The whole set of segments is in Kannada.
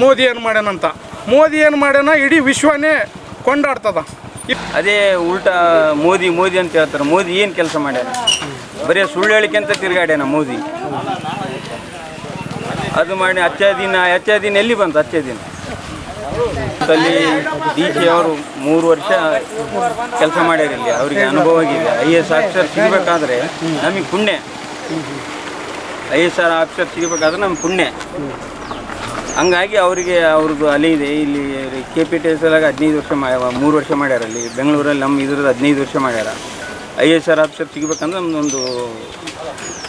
ಮೋದಿ ಏನು ಮಾಡ್ಯಾನಂತ? ಮೋದಿ ಏನು ಮಾಡ್ಯಾನ? ಇಡೀ ವಿಶ್ವನೇ ಕೊಂಡಾಡ್ತದ. ಅದೇ ಉಲ್ಟಾ ಮೋದಿ ಮೋದಿ ಅಂತ ಹೇಳ್ತಾರೆ. ಮೋದಿ ಏನು ಕೆಲಸ ಮಾಡ್ಯಾನ? ಬರೀ ಸುಳ್ಳು ಹೇಳಿಕೆ ಅಂತ ತಿರುಗಾಡ್ಯಾನ ಮೋದಿ. ಅದು ಮಾಡಿ ಹಚ್ಚ ದಿನ ಹಚ್ಚ ದಿನ ಎಲ್ಲಿ ಬಂತು ಹಚ್ಚ ದಿನ ಅಲ್ಲಿ ಡಿ ಕೆ ಅವರು ಮೂರು ವರ್ಷ ಕೆಲಸ ಇಲ್ಲಿ. ಅವರಿಗೆ ಅನುಭವ ಆಗಿದೆ. ಐ ಎಸ್ ಆಫೀಸರ್ ಸಿಗಬೇಕಾದ್ರೆ ನಮಗೆ ಪುಣ್ಯ. ಐ ಎಸ್ ಆರ್ ಆಫೀಸರ್ ಸಿಗಬೇಕಾದ್ರೆ ನಮ್ಗೆ ಪುಣ್ಯ. ಹಂಗಾಗಿ ಅವರಿಗೆ ಅವ್ರದ್ದು ಅಲ್ಲಿ ಇದೆ. ಇಲ್ಲಿ ಕೆ ಪಿ ಟಿ ಎಸ್ ಎಲ್ಲ ಹದಿನೈದು ವರ್ಷ ಮಾಡ್ಯಾವ ಮೂರು ವರ್ಷ ಮಾಡ್ಯಾರ ಅಲ್ಲಿ. ಬೆಂಗಳೂರಲ್ಲಿ ನಮ್ಮ ಇದ್ರದ್ದು ಹದಿನೈದು ವರ್ಷ ಮಾಡ್ಯಾರ. ಐ ಎಸ್ ಆರ್ ಆಫೀಸರ್ ಸಿಗಬೇಕಂದ್ರೆ ನಮ್ಮದೊಂದು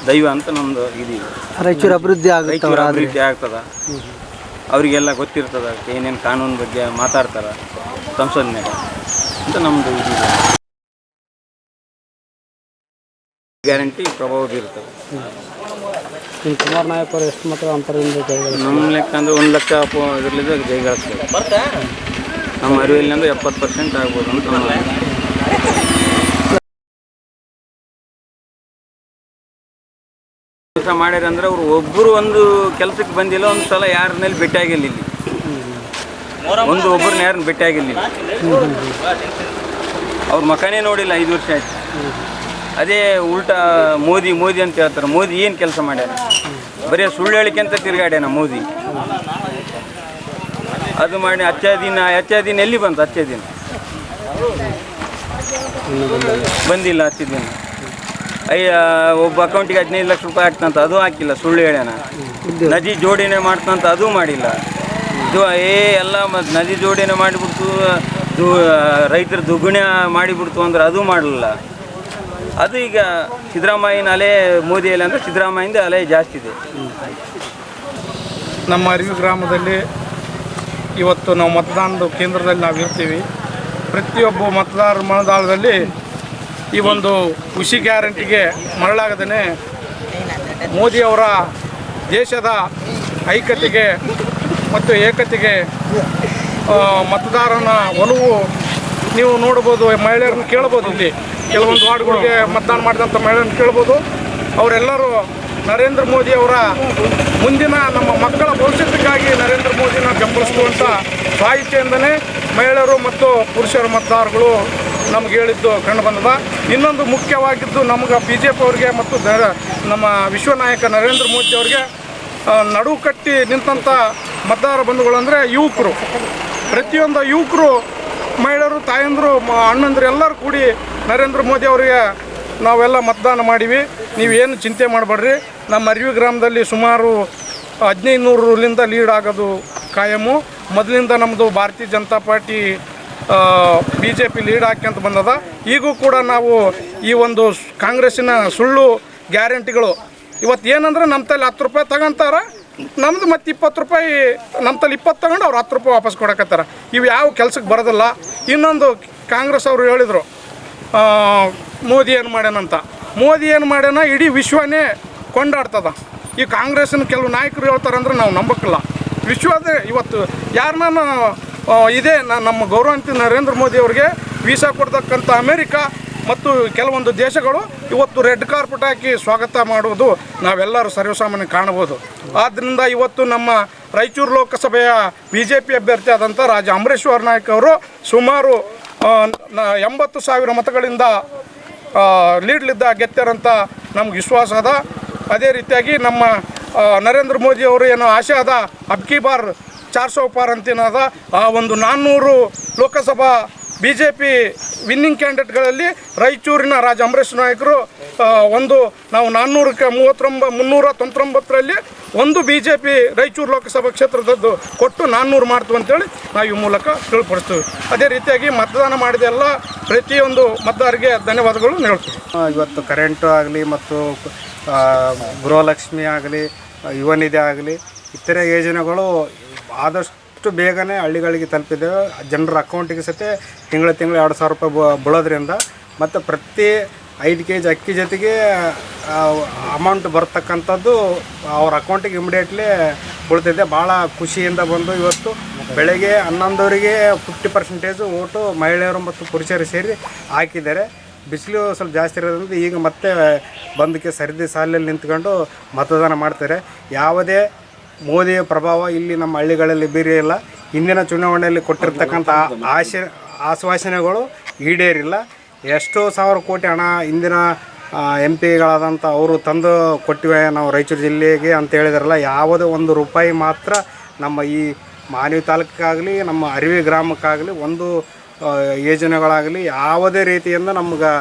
ದೈವ ಅಂತ ನಮ್ಮದು ಇದೀವಿ ರಾಯಚೂರು ಅಭಿವೃದ್ಧಿ ರಾಯಚೂರು ಅಭಿವೃದ್ಧಿ ಆಗ್ತದ. ಅವರಿಗೆಲ್ಲ ಗೊತ್ತಿರ್ತದ ಏನೇನು ಕಾನೂನು ಬಗ್ಗೆ ಮಾತಾಡ್ತಾರ ಸಂಸತ್ನಾಗ ಅಂತ ನಮ್ಮದು ಇದು ಗ್ಯಾರಂಟಿ ಪ್ರಭಾವ ಬೀರ್ತದೆ ನಿಮ್ಮ ಕುಮಾರ್ ನಾಯಕ್ ಅವರು ಎಷ್ಟು ಮಾತ್ರ ಅಂತರದಿಂದ ಜಯಗಳು ನಮ್ಮ ಲೆಕ್ಕ ಅಂದ್ರೆ ಒಂದು ಲಕ್ಷ ಇದರಲ್ಲಿದ್ದ ಜೈಗಳಿಸ್ತದೆ ನಮ್ಮ ಅರಿವಿಲ್ಲ ಅಂದ್ರೆ ಎಪ್ಪತ್ತು ಪರ್ಸೆಂಟ್ ಆಗ್ಬೋದು ಅಂತ ಕೆಲಸ ಮಾಡ್ಯಾರ ಅಂದ್ರೆ ಅವ್ರು ಒಬ್ಬರು ಒಂದು ಕೆಲಸಕ್ಕೆ ಬಂದಿಲ್ಲ, ಒಂದು ಸಲ ಯಾರನ್ನಲ್ಲಿ ಭೇಟಿಯಾಗಿಲ್ಲ ಇಲ್ಲಿ. ಒಂದು ಒಬ್ಬರನ್ನ ಯಾರನ್ನ ಭೇಟಿಯಾಗಿಲ್ಲ ಇಲ್ಲಿ. ಅವ್ರ ಮಕನೇ ನೋಡಿಲ್ಲ, ಐದು ವರ್ಷ ಆಯ್ತು. ಅದೇ ಉಲ್ಟಾ ಮೋದಿ ಮೋದಿ ಅಂತ ಹೇಳ್ತಾರೆ. ಮೋದಿ ಏನು ಕೆಲಸ ಮಾಡ್ಯಾನ? ಬರೀ ಸುಳ್ಳು ಹೇಳಿಕೆ ಅಂತ ತಿರುಗಾಡ್ಯಾನ ಮೋದಿ? ಅದು ಮಾಡಿ ಹಚ್ಚ ದಿನ ಹಚ್ಚ ದಿನ ಎಲ್ಲಿ ಬಂತು ಹಚ್ಚ ದಿನ? ಬಂದಿಲ್ಲ ಹಚ್ಚ ದಿನ. ಅಯ್ಯ, ಒಬ್ಬ ಅಕೌಂಟಿಗೆ ಹದಿನೈದು ಲಕ್ಷ ರೂಪಾಯಿ ಹಾಕ್ತಂತ ಅದು ಹಾಕಿಲ್ಲ, ಸುಳ್ಳು ಹೇಳ್ಯಾನ. ನದಿ ಜೋಡಣೆ ಮಾಡ್ತಂತ ಅದು ಮಾಡಿಲ್ಲ. ಇದು ಏ, ಎಲ್ಲ ಮತ್ತು ನದಿ ಜೋಡಣೆ ಮಾಡಿಬಿಡ್ತು ರೈತರ ದುಗುಣ ಮಾಡಿಬಿಡ್ತು ಅಂದ್ರೆ ಅದು ಮಾಡಲಿಲ್ಲ ಅದು ಈಗ ಸಿದ್ದರಾಮಯ್ಯನ ಅಲೆ ಮೋದಿಯಲ್ಲಿ ಅಂದರೆ ಸಿದ್ದರಾಮಯ್ಯಂದ ಅಲೆ ಜಾಸ್ತಿ ಇದೆ. ನಮ್ಮ ಅರಿವಿ ಗ್ರಾಮದಲ್ಲಿ ಇವತ್ತು ನಾವು ಮತದಾನದ ಕೇಂದ್ರದಲ್ಲಿ ನಾವು ಇರ್ತೀವಿ. ಪ್ರತಿಯೊಬ್ಬ ಮತದಾರರ ಮನದಾಳದಲ್ಲಿ ಈ ಒಂದು ಕೃಷಿ ಗ್ಯಾರಂಟಿಗೆ ಮರಳಾಗದೇ ಮೋದಿಯವರ ದೇಶದ ಐಕ್ಯತೆಗೆ ಮತ್ತು ಏಕತೆಗೆ ಮತದಾರನ ಒಲವು ನೀವು ನೋಡ್ಬೋದು, ಮಹಿಳೆಯರನ್ನು ಕೇಳ್ಬೋದು ಇಲ್ಲಿ. ಕೆಲವೊಂದು ವಾರ್ಡ್ಗಳಿಗೆ ಮತದಾನ ಮಾಡಿದಂಥ ಮಹಿಳೆಯರನ್ನು ಕೇಳ್ಬೋದು. ಅವರೆಲ್ಲರೂ ನರೇಂದ್ರ ಮೋದಿ ಅವರ ಮುಂದಿನ ನಮ್ಮ ಮಕ್ಕಳ ಭವಿಷ್ಯಕ್ಕಾಗಿ ನರೇಂದ್ರ ಮೋದಿನ ಬೆಂಬಲಿಸುವಂಥ ಸಾಹಿತ್ಯದಿಂದಲೇ ಮಹಿಳೆಯರು ಮತ್ತು ಪುರುಷರ ಮತದಾರಗಳು ನಮ್ಗೆ ಹೇಳಿದ್ದು ಕಂಡು ಬಂದದ. ಇನ್ನೊಂದು ಮುಖ್ಯವಾಗಿದ್ದು ನಮ್ಗೆ ಬಿ ಜೆ ಪಿ ಅವರಿಗೆ ಮತ್ತು ನಮ್ಮ ವಿಶ್ವ ನಾಯಕ ನರೇಂದ್ರ ಮೋದಿ ಅವರಿಗೆ ನಡುವು ಕಟ್ಟಿ ನಿಂತಂಥ ಮತದಾರ ಬಂಧುಗಳು ಅಂದರೆ ಯುವಕರು. ಪ್ರತಿಯೊಂದು ಯುವಕರು ಮಹಿಳೆಯರು, ತಾಯಂದರು ಅಣ್ಣಂದ್ರು ಎಲ್ಲರೂ ಕೂಡಿ ನರೇಂದ್ರ ಮೋದಿ ಅವರಿಗೆ ನಾವೆಲ್ಲ ಮತದಾನ ಮಾಡಿವಿ. ನೀವೇನು ಚಿಂತೆ ಮಾಡಬೇಡ್ರಿ. ನಮ್ಮ ಅರಿವಿ ಗ್ರಾಮದಲ್ಲಿ ಸುಮಾರು ಹದಿನೈದು ನೂರರಿಂದ ಲೀಡ್ ಆಗೋದು ಕಾಯಮು. ಮೊದಲಿಂದ ನಮ್ಮದು Bharatiya Janata Party B J P lead ಹಾಕ್ಯಂತ ಬಂದದ. ಈಗೂ ಕೂಡ ನಾವು ಈ ಒಂದು ಕಾಂಗ್ರೆಸ್ಸಿನ ಸುಳ್ಳು ಗ್ಯಾರಂಟಿಗಳು. ಇವತ್ತು ಏನಂದ್ರೆ ನಮ್ಮ ತಲೆ ಹತ್ತು ರೂಪಾಯಿ ತಗೊಂತಾರ. ನಮ್ದು ಮತ್ತೆ ಇಪ್ಪತ್ತು ರೂಪಾಯಿ ನಮ್ಮ ತಲೆ ಇಪ್ಪತ್ತು ತಗೊಂಡು ಅವ್ರು ಹತ್ತು ರೂಪಾಯಿ ವಾಪಸ್ ಕೊಡಕತ್ತಾರ. ಇವು ಯಾವ ಕೆಲ್ಸಕ್ಕೆ ಬರೋದಿಲ್ಲ. ಇನ್ನೊಂದು ಕಾಂಗ್ರೆಸ್ ಅವರು ಹೇಳಿದರು ಮೋದಿ ಏನು ಮಾಡ್ಯಾನಂತ. ಮೋದಿ ಏನು ಮಾಡ್ಯಾನ? ಇಡೀ ವಿಶ್ವನೇ ಕೊಂಡಾಡ್ತದ. ಈ ಕಾಂಗ್ರೆಸ್ನ ಕೆಲವು ನಾಯಕರು ಹೇಳ್ತಾರಂದ್ರೆ ನಾವು ನಂಬಕ್ಕಿಲ್ಲ ವಿಶ್ವದ ಇವತ್ತು ಯಾರನ್ನ ಇದೇ ನಮ್ಮ ಗೌರವಾನ್ವಿತ ನರೇಂದ್ರ ಮೋದಿ ಅವರಿಗೆ ವೀಸಾ ಕೊಡ್ತಕ್ಕಂಥ ಅಮೇರಿಕಾ ಮತ್ತು ಕೆಲವೊಂದು ದೇಶಗಳು ಇವತ್ತು ರೆಡ್ ಕಾರ್ಪೆಟ್ ಹಾಕಿ ಸ್ವಾಗತ ಮಾಡುವುದು ನಾವೆಲ್ಲರೂ ಸರ್ವಸಾಮಾನ್ಯ ಕಾಣಬಹುದು. ಆದ್ದರಿಂದ ಇವತ್ತು ನಮ್ಮ ರಾಯಚೂರು ಲೋಕಸಭೆಯ ಬಿ ಜೆ ಪಿ ಅಭ್ಯರ್ಥಿ ಆದಂಥ ರಾಜ ಅಮರೇಶ್ವರ್ ನಾಯ್ಕ ಅವರು ಸುಮಾರು ಎಂಬತ್ತು ಸಾವಿರ ಮತಗಳಿಂದ ಲೀಡ್ಲಿದ್ದ ಗೆತ್ತಾರಂತ ನಮ್ಗೆ ವಿಶ್ವಾಸ ಅದ. ಅದೇ ರೀತಿಯಾಗಿ ನಮ್ಮ ನರೇಂದ್ರ ಮೋದಿ ಅವರು ಏನೋ ಆಶೆ ಅದ ಅಬ್ಕಿ ಬಾರ್ ಚಾರ್ ಸೌ ಪಾರ್ ಅಂತೇನದ. ಆ ಒಂದು ನಾನ್ನೂರು Lok Sabha B J P winning ಕ್ಯಾಂಡಿಡೇಟ್ಗಳಲ್ಲಿ ರಾಯಚೂರಿನ ರಾಜ ಅಂಬರೀಷ್ ನಾಯಕರು ಒಂದು ನಾವು ನಾನ್ನೂರಕ್ಕೆ ಮೂವತ್ತೊಂಬ, ಮುನ್ನೂರ ತೊಂಬತ್ತೊಂಬತ್ತರಲ್ಲಿ ಒಂದು B J P Raichur Lok Sabha ಕ್ಷೇತ್ರದದ್ದು ಕೊಟ್ಟು ನಾನ್ನೂರು ಮಾಡ್ತು ಅಂತೇಳಿ ನಾವು ಈ ಮೂಲಕ ತಿಳಿಪಡಿಸ್ತೀವಿ. ಅದೇ ರೀತಿಯಾಗಿ ಮತದಾನ ಮಾಡಿದ ಎಲ್ಲ ಪ್ರತಿಯೊಂದು ಮತದಾರರಿಗೆ ಧನ್ಯವಾದಗಳು ಹೇಳ್ತೀವಿ ಇವತ್ತು ಕರೆಂಟು ಆಗಲಿ ಮತ್ತು ಗೃಹಲಕ್ಷ್ಮಿ ಆಗಲಿ ಯುವ ನಿಧಿ ಆಗಲಿ, ಇತರೆ ಯೋಜನೆಗಳು ಆದಷ್ಟು ಬೇಗನೆ ಹಳ್ಳಿಗಳಿಗೆ ತಲುಪಿದ್ದೇವೆ. ಜನರ ಅಕೌಂಟಿಗೆ ಸತೆ ತಿಂಗಳ ತಿಂಗಳು ಎರಡು ಸಾವಿರ ರೂಪಾಯಿ ಬೀಳೋದ್ರಿಂದ ಮತ್ತು ಪ್ರತಿ ಐದು ಕೆ ಜಿ ಅಕ್ಕಿ ಜೊತೆಗೆ ಅಮೌಂಟ್ ಬರ್ತಕ್ಕಂಥದ್ದು ಅವ್ರ ಅಕೌಂಟಿಗೆ ಇಮಿಡಿಯೇಟ್ಲಿ ಬೀಳ್ತಿದೆ. ಭಾಳ ಖುಷಿಯಿಂದ ಬಂದು ಇವತ್ತು ಬೆಳಗ್ಗೆ ಹನ್ನೊಂದವರಿಗೆ ಫಿಫ್ಟಿ ಪರ್ಸೆಂಟೇಜು ಓಟು ಮಹಿಳೆಯರು ಮತ್ತು ಪುರುಷರು ಸೇರಿ ಹಾಕಿದ್ದಾರೆ. ಬಿಸಿಲು ಸ್ವಲ್ಪ ಜಾಸ್ತಿ ಇರೋದ್ರಿಂದ ಈಗ ಮತ್ತೆ ಬಂದಕ್ಕೆ ಸರದಿ ಸಾಲಲ್ಲಿ ನಿಂತ್ಕೊಂಡು ಮತದಾನ ಮಾಡ್ತಾರೆ. ಯಾವುದೇ ಮೋದಿಯ ಪ್ರಭಾವ ಇಲ್ಲಿ ನಮ್ಮ ಹಳ್ಳಿಗಳಲ್ಲಿ ಬೀರಿಲ್ಲ ಹಿಂದಿನ ಚುನಾವಣೆಯಲ್ಲಿ ಕೊಟ್ಟಿರ್ತಕ್ಕಂಥ ಆಶೆ, ಆಶ್ವಾಸನೆಗಳು ಈಡೇರಿಲ್ಲ. ಎಷ್ಟೋ ಸಾವಿರ ಕೋಟಿ ಹಣ ಹಿಂದಿನ ಎಂ ಪಿಗಳಾದಂಥ ಅವರು ತಂದು ಕೊಟ್ಟಿವೆ ನಾವು ರಾಯಚೂರು ಜಿಲ್ಲೆಗೆ ಅಂತ ಹೇಳಿದಾರಲ್ಲ, ಯಾವುದೇ ಒಂದು ರೂಪಾಯಿ ಮಾತ್ರ ನಮ್ಮ ಈ ಮಾನವಿ ತಾಲೂಕಾಗಲಿ ನಮ್ಮ ಅರಿವಿ ಗ್ರಾಮಕ್ಕಾಗಲಿ, ಒಂದು ಯೋಜನೆಗಳಾಗಲಿ ಯಾವುದೇ ರೀತಿಯಿಂದ ನಮ್ಗೆ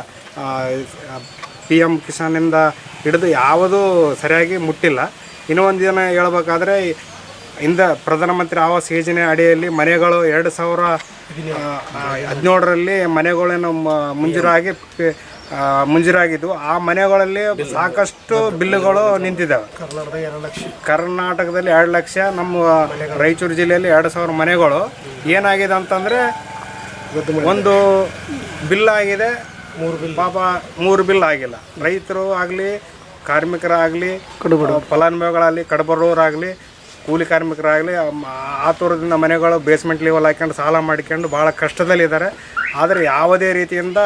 ಪಿ ಎಂ ಕಿಸಾನಿಂದ ಹಿಡಿದು ಯಾವುದೂ ಸರಿಯಾಗಿ ಮುಟ್ಟಿಲ್ಲ. ಇನ್ನೂ ಒಂದು ದಿನ ಹೇಳ್ಬೇಕಾದ್ರೆ ಇಂದ ಪ್ರಧಾನಮಂತ್ರಿ ಆವಾಸ್ ಯೋಜನೆ ಅಡಿಯಲ್ಲಿ ಮನೆಗಳು ಎರಡು ಸಾವಿರ ಹದಿನೇಳರಲ್ಲಿ ಮನೆಗಳೇನು ಮುಂಜೂರಾಗಿ ಮಂಜೂರಾಗಿ ಪೆ- ಆ, ಆ ಮನೆಗಳಲ್ಲಿ ಸಾಕಷ್ಟು ಬಿಲ್ಲುಗಳು ನಿಂತಿದ್ದಾವೆ ಕರ್ನಾಟಕದಲ್ಲಿ ಎರಡು ಲಕ್ಷ ನಮ್ಮ ರಾಯಚೂರು ಜಿಲ್ಲೆಯಲ್ಲಿ ಎರಡು ಸಾವಿರ ಮನೆಗಳು. ಏನಾಗಿದೆ ಅಂತಂದರೆ ಒಂದು ಬಿಲ್ ಆಗಿದೆ. ಮೂರು ಬಿಲ್ ಪಾಪ ಮೂರು ಬಿಲ್ ಆಗಿಲ್ಲ. ರೈತರು ಆಗಲಿ ಕಾರ್ಮಿಕರಾಗಲಿ ಫಲಾನುಭವಿಗಳಾಗಲಿ ಕಡಬರೋರಾಗಲಿ ಕೂಲಿ ಕಾರ್ಮಿಕರಾಗಲಿ ಆತುರದಿಂದ ಮನೆಗಳು ಬೇಸ್ಮೆಂಟ್ ಲೆವೆಲ್ ಹಾಕ್ಕೊಂಡು ಸಾಲ ಮಾಡ್ಕೊಂಡು ಭಾಳ ಕಷ್ಟದಲ್ಲಿದ್ದಾರೆ. ಆದರೆ ಯಾವುದೇ ರೀತಿಯಿಂದ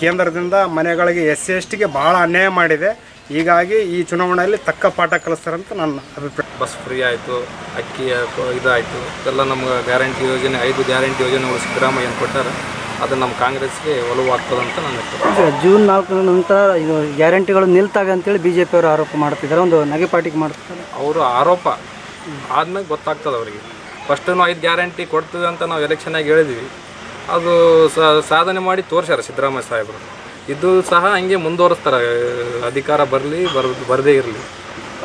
ಕೇಂದ್ರದಿಂದ ಮನೆಗಳಿಗೆ ಎಸ್ ಸಿ ಎಸ್ ಟಿಗೆ ಭಾಳ ಅನ್ಯಾಯ ಮಾಡಿದೆ. ಹೀಗಾಗಿ ಈ ಚುನಾವಣೆಯಲ್ಲಿ ತಕ್ಕ ಪಾಠ ಕಲಿಸ್ತಾರಂತ ನನ್ನ ಅಭಿಪ್ರಾಯ. ಬಸ್ ಫ್ರೀ ಆಯಿತು ಅಕ್ಕಿ ಇದಾಯಿತು ಎಲ್ಲ ನಮ್ಗೆ ಗ್ಯಾರಂಟಿ ಯೋಜನೆ ಐದು ಗ್ಯಾರಂಟಿ ಯೋಜನೆಗಳು ಸಿದ್ದರಾಮಯ್ಯ ಕೊಟ್ಟಾರೆ. ಅದು ನಮ್ಮ ಕಾಂಗ್ರೆಸ್ಗೆ ಒಲವು ಅಂತ ನನ್ನ ಅಭಿಪ್ರಾಯ. ಈಗ ಜೂನ್ ನಾಲ್ಕರ ನಂತರ ಇದು ಗ್ಯಾರಂಟಿಗಳು ನಿಲ್ತಾಗ ಅಂತೇಳಿ ಬಿ ಜೆ ಪಿಯವರು ಆರೋಪ ಮಾಡ್ತಿದ್ದಾರೆ. ಒಂದು ನಗೆಪಾಟಿಗೆ ಮಾಡ್ತಿದ್ದಾರೆ. ಅವರು ಆರೋಪ ಆದ್ಮೇಲೆ ಗೊತ್ತಾಗ್ತದೆ ಅವರಿಗೆ. ಫಸ್ಟು ಐದು ಗ್ಯಾರಂಟಿ ಕೊಡ್ತದೆ ಅಂತ ನಾವು ಎಲೆಕ್ಷನಾಗಿ ಹೇಳಿದ್ವಿ. ಅದು ಸ- ಸಾಧನೆ ಮಾಡಿ ತೋರಿಸ್ಯಾರ ಸಿದ್ದರಾಮಯ್ಯ ಸಾಹೇಬರು. ಇದು ಸಹ ಹಂಗೆ ಮುಂದುವರಿಸ್ತಾರೆ. ಅಧಿಕಾರ ಬರಲಿ ಬರ್ ಬರದೇ ಇರಲಿ.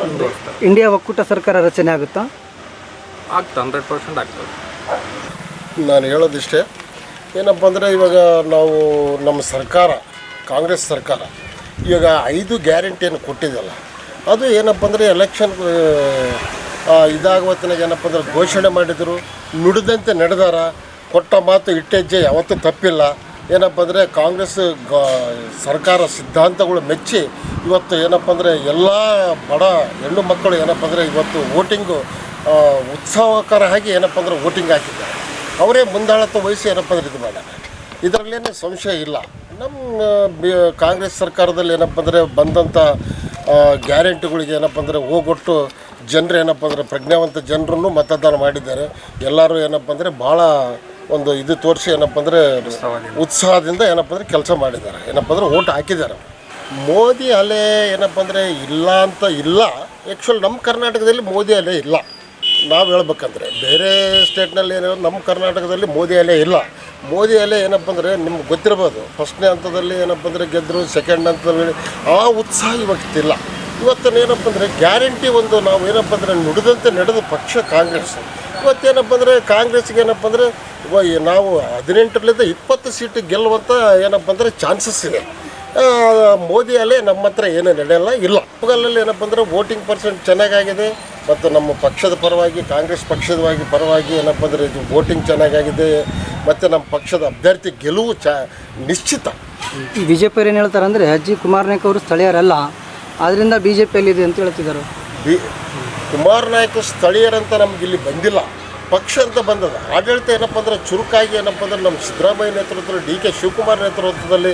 ಮುಂದುವರಿಸ್ತಾರೆ. ಇಂಡಿಯಾ ಒಕ್ಕೂಟ ಸರ್ಕಾರ ರಚನೆ ಆಗುತ್ತಾ? ಆಗ್ತದೆ ಹಂಡ್ರೆಡ್ ಪರ್ಸೆಂಟ್ ಆಗ್ತದೆ. ನಾನು ಹೇಳೋದಿಷ್ಟೇ ಏನಪ್ಪ ಅಂದರೆ ಇವಾಗ ನಾವು ನಮ್ಮ ಸರ್ಕಾರ, ಕಾಂಗ್ರೆಸ್ ಸರ್ಕಾರ, ಇವಾಗ ಐದು ಗ್ಯಾರಂಟಿಯನ್ನು ಕೊಟ್ಟಿದ್ದಲ್ಲ ಅದು ಏನಪ್ಪ ಅಂದರೆ ಎಲೆಕ್ಷನ್ ಇದಾಗುವತ್ತಿನಾಗ ಏನಪ್ಪ ಅಂದ್ರೆ ಘೋಷಣೆ ಮಾಡಿದರು, ನುಡಿದಂತೆ ನಡೆದಾರ, ಕೊಟ್ಟ ಮಾತು ಇಟ್ಟೆಜ್ಜೆ ಯಾವತ್ತೂ ತಪ್ಪಿಲ್ಲ. ಏನಪ್ಪ ಅಂದರೆ ಕಾಂಗ್ರೆಸ್ ಗ, ಸರ್ಕಾರ ಸಿದ್ಧಾಂತಗಳು ಮೆಚ್ಚಿ ಇವತ್ತು ಏನಪ್ಪ ಅಂದರೆ ಎಲ್ಲ ಬಡ ಹೆಣ್ಣು ಮಕ್ಕಳು ಏನಪ್ಪ ಅಂದರೆ ಇವತ್ತು ವೋಟಿಂಗು ಉತ್ಸಾಹಕರ ಆಗಿ ಏನಪ್ಪ ಅಂದರೆ ವೋಟಿಂಗ್ ಹಾಕಿದ್ದಾರೆ. ಅವರೇ ಮುಂದಾಳತ್ವ ವಹಿಸಿ ಏನಪ್ಪ ಅಂದ್ರೆ ಇದು ಮಾಡ ಇದರಲ್ಲೇನು ಸಂಶಯ ಇಲ್ಲ. ನಮ್ಮ ಕಾಂಗ್ರೆಸ್ ಸರ್ಕಾರದಲ್ಲಿ ಏನಪ್ಪ ಅಂದರೆ ಬಂದಂಥ ಗ್ಯಾರಂಟಿಗಳಿಗೆ ಏನಪ್ಪ ಅಂದರೆ ಹೋಗೊಟ್ಟು ಜನರು ಏನಪ್ಪ ಅಂದರೆ ಪ್ರಜ್ಞಾವಂತ ಜನರನ್ನು ಮತದಾನ ಮಾಡಿದ್ದಾರೆ. ಎಲ್ಲರೂ ಏನಪ್ಪ ಅಂದರೆ ಭಾಳ ಒಂದು ಇದು ತೋರಿಸಿ ಏನಪ್ಪ ಅಂದರೆ ಉತ್ಸಾಹದಿಂದ ಏನಪ್ಪ ಅಂದರೆ ಕೆಲಸ ಮಾಡಿದ್ದಾರೆ. ಏನಪ್ಪ ಅಂದರೆ ಓಟ್ ಹಾಕಿದ್ದಾರೆ. ಮೋದಿ ಅಲೆ ಏನಪ್ಪ ಅಂದರೆ ಇಲ್ಲ ಅಂತ ಇಲ್ಲ. ಆ್ಯಕ್ಚುಲ್ ನಮ್ಮ ಕರ್ನಾಟಕದಲ್ಲಿ ಮೋದಿ ಅಲೆ ಇಲ್ಲ. ನಾವು ಹೇಳ್ಬೇಕಂದ್ರೆ ಬೇರೆ ಸ್ಟೇಟ್ನಲ್ಲಿ ಏನೋ ನಮ್ಮ ಕರ್ನಾಟಕದಲ್ಲಿ ಮೋದಿ ಅಲೆ ಇಲ್ಲ. ಮೋದಿ ಅಲೆ ಏನಪ್ಪ ಅಂದರೆ ನಿಮ್ಗೆ ಗೊತ್ತಿರ್ಬೋದು, ಫಸ್ಟ್ನೇ ಹಂತದಲ್ಲಿ ಏನಪ್ಪ ಅಂದರೆ ಗೆದ್ದರು ಸೆಕೆಂಡ್ ಹಂತದಲ್ಲಿ ಆ ಉತ್ಸಾಹ ಇವತ್ತಿಲ್ಲ ಇವತ್ತೇನು ಏನಪ್ಪ ಅಂದರೆ ಗ್ಯಾರಂಟಿ ಒಂದು ನಾವು ಏನಪ್ಪ ಅಂದರೆ ನುಡಿದಂತೆ ನಡೆದ ಪಕ್ಷ ಕಾಂಗ್ರೆಸ್. ಇವತ್ತೇನಪ್ಪ ಅಂದರೆ ಕಾಂಗ್ರೆಸ್ಗೆ ಏನಪ್ಪ ಅಂದರೆ ನಾವು ಹದಿನೆಂಟರಿಂದ ಇಪ್ಪತ್ತು ಸೀಟ್ ಗೆಲ್ಲುವಂಥ ಏನಪ್ಪ ಅಂದರೆ ಚಾನ್ಸಸ್ ಇದೆ. ಮೋದಿ ಅಲೆ ನಮ್ಮ ಹತ್ರ ಏನೂ ನಡೆಯಲ್ಲ, ಇಲ್ಲ. ಪುಗಲಲ್ಲಿ ಏನಪ್ಪ ಅಂದರೆ ವೋಟಿಂಗ್ ಪರ್ಸೆಂಟ್ ಚೆನ್ನಾಗಾಗಿದೆ. ಮತ್ತು ನಮ್ಮ ಪಕ್ಷದ ಪರವಾಗಿ ಕಾಂಗ್ರೆಸ್ ಪಕ್ಷದವಾಗಿ ಪರವಾಗಿ ಏನಪ್ಪ ಅಂದರೆ ಇದು ವೋಟಿಂಗ್ ಚೆನ್ನಾಗಾಗಿದೆ. ಮತ್ತು ನಮ್ಮ ಪಕ್ಷದ ಅಭ್ಯರ್ಥಿ ಗೆಲುವು ಚ ನಿಶ್ಚಿತ. ಬಿ ಜೆ ಪಿಯವ್ರು ಏನು ಹೇಳ್ತಾರೆ ಅಂದರೆ ಅಜ್ಜಿ ಕುಮಾರ್ ನಾಯ್ಕ ಅವರು ಸ್ಥಳೀಯರಲ್ಲ ಆದ್ದರಿಂದ ಬಿ ಜೆ ಪಿಯಲ್ಲಿದೆ ಅಂತ ಹೇಳ್ತಿದ್ದಾರೆ ಬಿ ಕುಮಾರ್ ನಾಯ್ಕ ಸ್ಥಳೀಯರಂತ ನಮ್ಗೆ ಇಲ್ಲಿ ಬಂದಿಲ್ಲ. ಪಕ್ಷ ಅಂತ ಬಂದದ. ಆಡಳಿತ ಏನಪ್ಪ ಅಂದ್ರೆ ಚುರುಕಾಗಿ ಏನಪ್ಪ ಅಂದ್ರೆ ನಮ್ಮ ಸಿದ್ದರಾಮಯ್ಯ ನೇತೃತ್ವದಲ್ಲಿ ಡಿ ಕೆ ಶಿವಕುಮಾರ್ ನೇತೃತ್ವದಲ್ಲಿ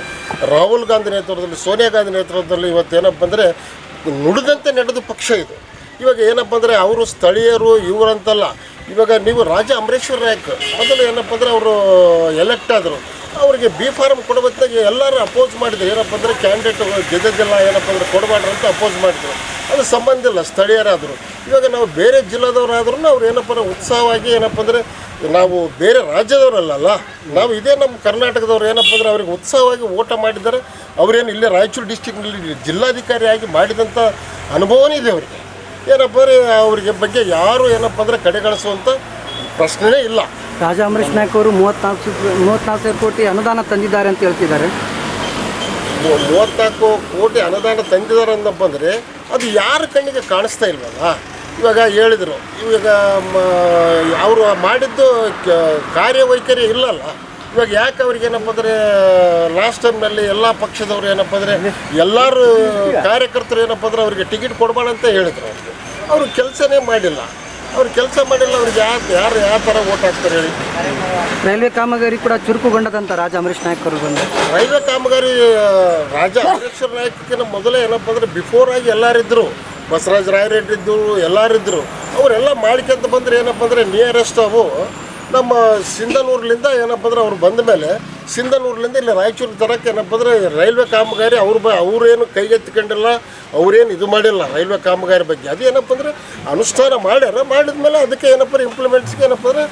ರಾಹುಲ್ ಗಾಂಧಿ ನೇತೃತ್ವದಲ್ಲಿ ಸೋನಿಯಾ ಗಾಂಧಿ ನೇತೃತ್ವದಲ್ಲಿ ಇವತ್ತು ಏನಪ್ಪ ಅಂದರೆ ನುಡಿದಂತೆ ನಡೆದ ಪಕ್ಷ ಇದು. ಇವಾಗ ಏನಪ್ಪ ಅಂದರೆ ಅವರು ಸ್ಥಳೀಯರು, ಇವರಂತಲ್ಲ. ಇವಾಗ ನೀವು ರಾಜ ಅಮರೇಶ್ವರ ನಾಯಕ್ ಮೊದಲು ಏನಪ್ಪ ಅಂದರೆ ಅವರು ಎಲೆಕ್ಟ್ ಆದರು. ಅವರಿಗೆ ಬಿ ಫಾರ್ಮ್ ಕೊಡಬೇಕಾಗಿ ಎಲ್ಲರೂ ಅಪೋಸ್ ಮಾಡಿದ್ರು. ಏನಪ್ಪ ಅಂದರೆ ಕ್ಯಾಂಡಿಡೇಟ್ ಗೆದ್ದಿದ್ದಿಲ್ಲ, ಏನಪ್ಪ ಅಂದರೆ ಕೊಡಬಾರ್ದು ಅಂತ ಅಪೋಸ್ ಮಾಡಿದ್ರು. ಅದು ಸಂಬಂಧ ಇಲ್ಲ, ಸ್ಥಳೀಯರಾದರು. ಇವಾಗ ನಾವು ಬೇರೆ ಜಿಲ್ಲಾದವರಾದ್ರೂ ಅವ್ರು ಏನಪ್ಪ ಅಂದರೆ ಉತ್ಸಾಹವಾಗಿ ಏನಪ್ಪ ಅಂದರೆ ನಾವು ಬೇರೆ ರಾಜ್ಯದವರಲ್ಲ ನಾವು ಇದೇ ನಮ್ಮ ಕರ್ನಾಟಕದವ್ರು ಏನಪ್ಪ ಅಂದರೆ ಅವ್ರಿಗೆ ಉತ್ಸಾಹವಾಗಿ ಓಟ ಮಾಡಿದ್ದಾರೆ. ಅವರೇನು ಇಲ್ಲೇ ರಾಯಚೂರು ಡಿಸ್ಟಿಕ್ನಲ್ಲಿ ಜಿಲ್ಲಾಧಿಕಾರಿಯಾಗಿ ಮಾಡಿದಂಥ ಅನುಭವನೇ ಇದೆ ಅವರಿಗೆ. ಏನಪ್ಪ ಅಂದರೆ ಅವರಿಗೆ ಬಗ್ಗೆ ಯಾರು ಏನಪ್ಪ ಅಂದರೆ ಕಡೆಗಣಿಸುವಂಥ ಪ್ರಶ್ನೆನೇ ಇಲ್ಲ. ರಾಜಾ ಅಮರೀಶ್ ನಾಯ್ಕ ಅವರು ಮೂವತ್ನಾಲ್ಕು ಮೂವತ್ನಾಲ್ಕು ಸಾವಿರ ಕೋಟಿ ಅನುದಾನ ತಂದಿದ್ದಾರೆ ಅಂತ ಹೇಳ್ತಿದ್ದಾರೆ. ಮೂವತ್ನಾಲ್ಕು ಕೋಟಿ ಅನುದಾನ ತಂದಿದ್ದಾರೆ ಅಂದಪ್ಪ ಅಂದರೆ ಅದು ಯಾರ ಕಣ್ಣಿಗೆ ಕಾಣಿಸ್ತಾ ಇಲ್ವಲ್ಲ? ಇವಾಗ ಹೇಳಿದರು. ಇವಾಗ ಅವರು ಮಾಡಿದ್ದು ಕಾರ್ಯವೈಖರಿ ಇಲ್ಲಲ್ಲ. ಇವಾಗ ಯಾಕೆ ಅವ್ರಿಗೆ ಏನಪ್ಪ ಅಂದ್ರೆ ಲಾಸ್ಟ್ ಟೈಮ್ನಲ್ಲಿ ಎಲ್ಲ ಪಕ್ಷದವ್ರು ಏನಪ್ಪ ಅಂದರೆ ಎಲ್ಲರೂ ಕಾರ್ಯಕರ್ತರು ಏನಪ್ಪ ಅಂದ್ರೆ ಅವರಿಗೆ ಟಿಕೆಟ್ ಕೊಡಬೇಡ ಅಂತ ಹೇಳಿದ್ರು ಅವ್ರಿಗೆ ಅವರು ಕೆಲಸನೇ ಮಾಡಿಲ್ಲ. ಅವ್ರು ಕೆಲಸ ಮಾಡಿಲ್ಲ ಅವ್ರಿಗೆ ಯಾರು ಯಾರು ಯಾವ ಥರ ಓಟ್ ಹಾಕ್ತಾರೆ ಹೇಳಿ. ರೈಲ್ವೆ ಕಾಮಗಾರಿ ಕೂಡ ಚುರುಕುಗೊಂಡದಂತ ರಾಜ ಅಮರೀಶ್ ನಾಯಕ್ ಅವರು ಬಂದು. ರೈಲ್ವೆ ಕಾಮಗಾರಿ ರಾಜ ಅಮರೀಶ್ ನಾಯಕಕ್ಕಿಂತ ಮೊದಲೇ ಏನಪ್ಪ ಅಂದ್ರೆ ಬಿಫೋರ್ ಆಗಿ ಎಲ್ಲರಿದ್ದರು ಬಸವರಾಜ ರಾಯರೆಡ್ಡಿ ಇದ್ದರು ಎಲ್ಲರಿದ್ದರು ಅವರೆಲ್ಲ ಮಾಡ್ಕೊಂತ ಬಂದ್ರೆ ಏನಪ್ಪ ಅಂದರೆ ನಿಯರೆಸ್ಟ್ ಅವು. ನಮ್ಮ ಸಿಂಧನೂರ್ಲಿಂದ ಏನಪ್ಪ ಅಂದ್ರೆ ಅವ್ರು ಬಂದ ಮೇಲೆ ಸಿಂಧನೂರ್ಲಿಂದ ಇಲ್ಲಿ ರಾಯಚೂರು ತರಕ್ಕೆ ಏನಪ್ಪ ಅಂದರೆ ರೈಲ್ವೆ ಕಾಮಗಾರಿ ಅವ್ರು ಬ ಅವ್ರೇನು ಕೈಗೆತ್ತಿಕೊಂಡಿಲ್ಲ ಅವ್ರೇನು ಇದು ಮಾಡಿಲ್ಲ ರೈಲ್ವೆ ಕಾಮಗಾರಿ ಬಗ್ಗೆ ಅದೇನಪ್ಪ ಅಂದರೆ ಅನುಷ್ಠಾನ ಮಾಡ್ಯಾರ ಮಾಡಿದ್ಮೇಲೆ ಅದಕ್ಕೆ ಏನಪ್ಪ ಇಂಪ್ಲಿಮೆಂಟ್ಸ್ಗೆ ಏನಪ್ಪ ಅಂದರೆ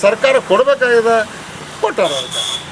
ಸರ್ಕಾರ ಕೊಡಬೇಕಾಗಿದೆ ಕೊಟ್ಟಾರ ಅದಕ್ಕೆ